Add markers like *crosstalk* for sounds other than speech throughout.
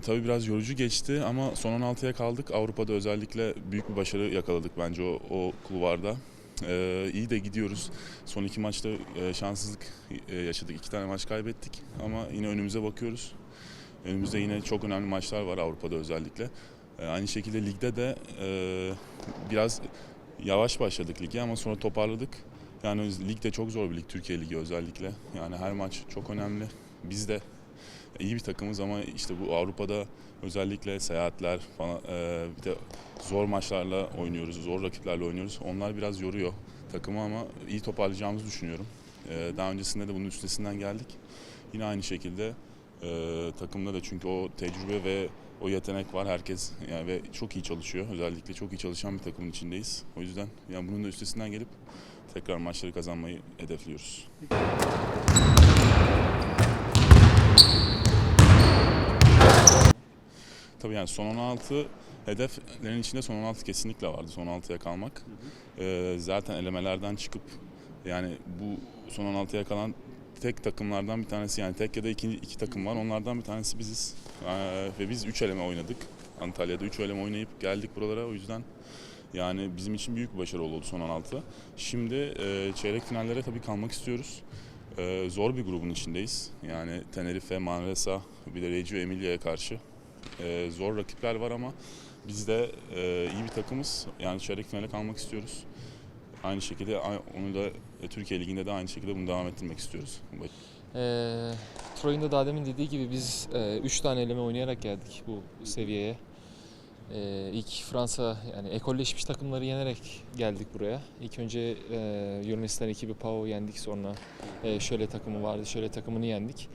tabii biraz yorucu geçti ama son 16'ya kaldık. Avrupa'da özellikle büyük bir başarı yakaladık bence o, o kulvarda. Ee, iyi de gidiyoruz. Son iki maçta e, şanssızlık e, yaşadık. İki tane maç kaybettik ama yine önümüze bakıyoruz. Önümüzde yine çok önemli maçlar var Avrupa'da özellikle. Ee, aynı şekilde ligde de e, biraz yavaş başladık lige ama sonra toparladık. Yani lig de çok zor bir lig, Türkiye Ligi özellikle. Yani her maç çok önemli. Biz de iyi bir takımız ama işte bu Avrupa'da özellikle seyahatler falan e, bir de zor maçlarla oynuyoruz, zor rakiplerle oynuyoruz. Onlar biraz yoruyor takımı ama iyi toparlayacağımızı düşünüyorum. E, daha öncesinde de bunun üstesinden geldik. Yine aynı şekilde e, takımda da çünkü o tecrübe ve o yetenek var herkes yani ve çok iyi çalışıyor. Özellikle çok iyi çalışan bir takımın içindeyiz. O yüzden yani bunun da üstesinden gelip tekrar maçları kazanmayı hedefliyoruz. Tabii yani son 16 hedeflerin içinde son 16 kesinlikle vardı. Son 16'ya kalmak. Ee, zaten elemelerden çıkıp yani bu son 16'ya kalan tek takımlardan bir tanesi yani tek ya da iki, iki takım var. Onlardan bir tanesi biziz. Ee, ve biz 3 eleme oynadık. Antalya'da 3 eleme oynayıp geldik buralara. O yüzden yani bizim için büyük bir başarı oldu son 16. Şimdi e, çeyrek finallere tabii kalmak istiyoruz. E, zor bir grubun içindeyiz. Yani Tenerife, Manresa, bir de Reggio Emilia'ya karşı e, zor rakipler var ama biz de e, iyi bir takımız. Yani çeyrek finale kalmak istiyoruz. Aynı şekilde onu da e, Türkiye Ligi'nde de aynı şekilde bunu devam ettirmek istiyoruz. Ee, Troy'un da daha demin dediği gibi biz 3 tane eleme oynayarak geldik bu seviyeye. Ee, ilk Fransa yani ekolleşmiş takımları yenerek geldik buraya. İlk önce e, Yunanistan ekibi PAO yendik sonra e, şöyle takımı vardı şöyle takımını yendik.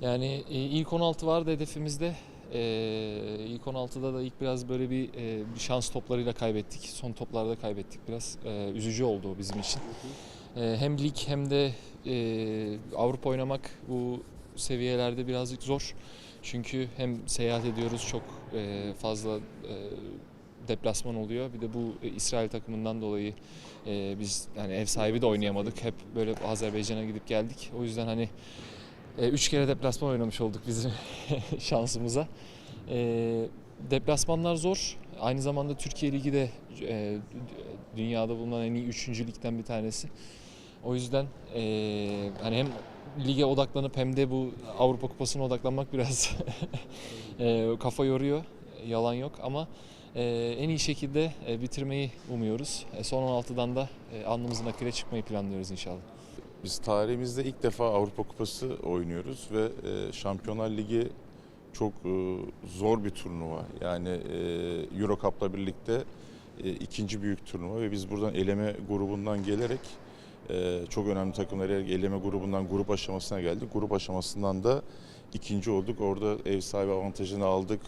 Yani e, ilk 16 vardı hedefimizde. E, ilk 16'da da ilk biraz böyle bir, e, bir şans toplarıyla kaybettik. Son toplarda kaybettik biraz. E, üzücü oldu o bizim için. E, hem lig hem de e, Avrupa oynamak bu seviyelerde birazcık zor. Çünkü hem seyahat ediyoruz çok e, fazla e, deplasman oluyor. Bir de bu e, İsrail takımından dolayı e, biz yani ev sahibi de oynayamadık. Hep böyle Azerbaycan'a gidip geldik. O yüzden hani e, üç kere deplasman oynamış olduk bizim *laughs* şansımıza. E, deplasmanlar zor. Aynı zamanda Türkiye Ligi de e, dünyada bulunan en iyi üçüncü ligden bir tanesi. O yüzden e, hani hem lige odaklanıp hem de bu Avrupa Kupası'na odaklanmak biraz *laughs* e, kafa yoruyor. Yalan yok ama en iyi şekilde bitirmeyi umuyoruz. Son 16'dan da e, alnımızın akıyla çıkmayı planlıyoruz inşallah. Biz tarihimizde ilk defa Avrupa Kupası oynuyoruz ve e, Şampiyonlar Ligi çok e, zor bir turnuva. Yani e, Euro Cup'la birlikte e, ikinci büyük turnuva ve biz buradan eleme grubundan gelerek çok önemli takımları eleme grubundan grup aşamasına geldik. Grup aşamasından da ikinci olduk. Orada ev sahibi avantajını aldık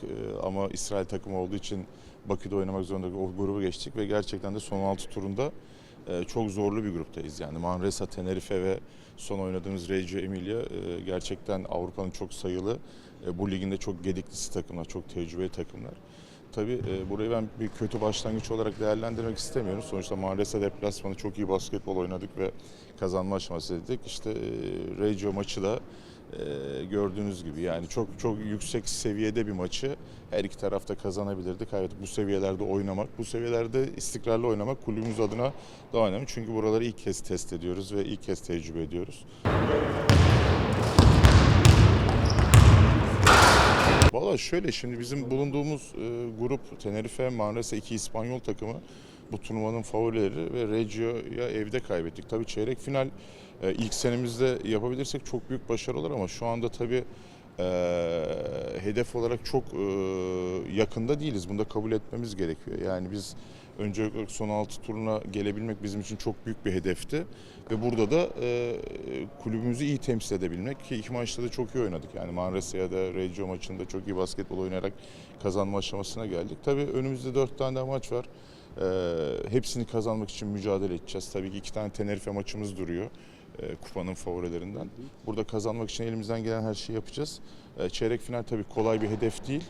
ama İsrail takımı olduğu için Bakü'de oynamak zorunda o grubu geçtik ve gerçekten de son 6 turunda e, çok zorlu bir gruptayız. Yani Manresa, Tenerife ve son oynadığımız Reggio Emilia e, gerçekten Avrupa'nın çok sayılı, e, bu liginde çok gediklisi takımlar, çok tecrübeli takımlar. Tabii burayı ben bir kötü başlangıç olarak değerlendirmek istemiyorum. Sonuçta Manresa deplasmanı çok iyi basketbol oynadık ve kazanma aşaması dedik. İşte e, Reggio maçı da e, gördüğünüz gibi yani çok çok yüksek seviyede bir maçı her iki tarafta kazanabilirdik. Evet bu seviyelerde oynamak, bu seviyelerde istikrarlı oynamak kulübümüz adına daha önemli. Çünkü buraları ilk kez test ediyoruz ve ilk kez tecrübe ediyoruz. Valla şöyle şimdi bizim bulunduğumuz e, grup Tenerife, Manresa iki İspanyol takımı bu turnuvanın favorileri ve Reggio'ya evde kaybettik. Tabii çeyrek final e, ilk senemizde yapabilirsek çok büyük başarı olur ama şu anda tabii e, hedef olarak çok e, yakında değiliz. Bunu da kabul etmemiz gerekiyor. Yani biz öncelikle son 6 turuna gelebilmek bizim için çok büyük bir hedefti. Ve burada da e, kulübümüzü iyi temsil edebilmek ki iki maçta da çok iyi oynadık. Yani Manresa'ya da Reggio maçında çok iyi basketbol oynayarak kazanma aşamasına geldik. Tabii önümüzde 4 tane daha maç var. E, hepsini kazanmak için mücadele edeceğiz. Tabii ki iki tane Tenerife maçımız duruyor. e, kupanın favorilerinden. Burada kazanmak için elimizden gelen her şeyi yapacağız. E, çeyrek final tabii kolay bir hedef değil.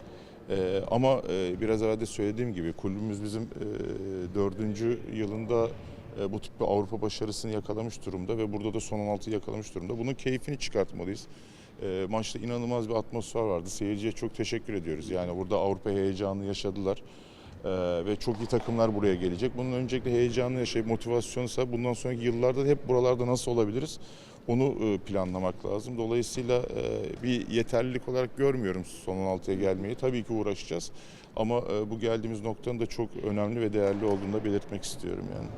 Ee, ama e, biraz evvel de söylediğim gibi kulübümüz bizim e, dördüncü yılında e, bu tip bir Avrupa başarısını yakalamış durumda ve burada da son 16'yı yakalamış durumda. Bunun keyfini çıkartmalıyız. E, maçta inanılmaz bir atmosfer vardı. Seyirciye çok teşekkür ediyoruz. Yani burada Avrupa heyecanını yaşadılar. E, ve çok iyi takımlar buraya gelecek. Bunun öncelikle heyecanını yaşayıp motivasyonsa bundan sonraki yıllarda da hep buralarda nasıl olabiliriz? Onu e, planlamak lazım. Dolayısıyla e, bir yeterlilik olarak görmüyorum son 16'ya gelmeyi. Tabii ki uğraşacağız. Ama e, bu geldiğimiz noktanın da çok önemli ve değerli olduğunu da belirtmek istiyorum yani.